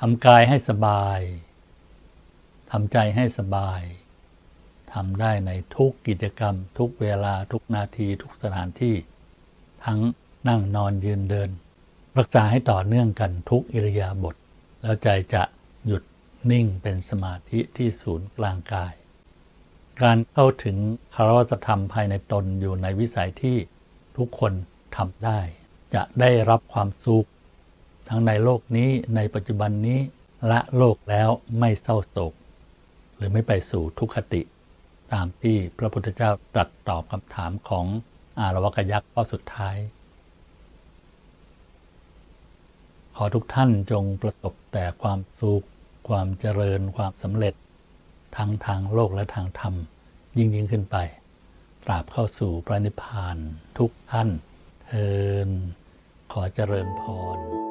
ทำกายให้สบาย ทำใจให้สบาย ทำได้ในทุกกิจกรรม ทุกเวลาทุกนาทีทุกสถานที่ ทั้งนั่งนอนยืนเดิน รักษาให้ต่อเนื่องกันทุกอิริยาบถ แล้วใจจะหยุดนิ่งเป็นสมาธิที่ศูนย์กลางกาย การเข้าถึงคารวะธรรมภายในตนอยู่ในวิสัยที่ทุกคนทำได้ จะได้รับความสุข ทั้งในโลกนี้ในปัจจุบันนี้ละโลกแล้วไม่เศร้าโศก หรือไม่ไปสู่ทุกขติ ตามที่พระพุทธเจ้าตรัสตอบคำถามของอารวกยักษ์ข้อสุดท้าย ขอทุกท่านจงประสบแต่ความสุขความเจริญความสำเร็จ ทั้งทางโลกและทางธรรม ยิ่งยิ่งขึ้นไป ตราบเข้าสู่พระนิพพานทุกท่านเทินขอเจริญพร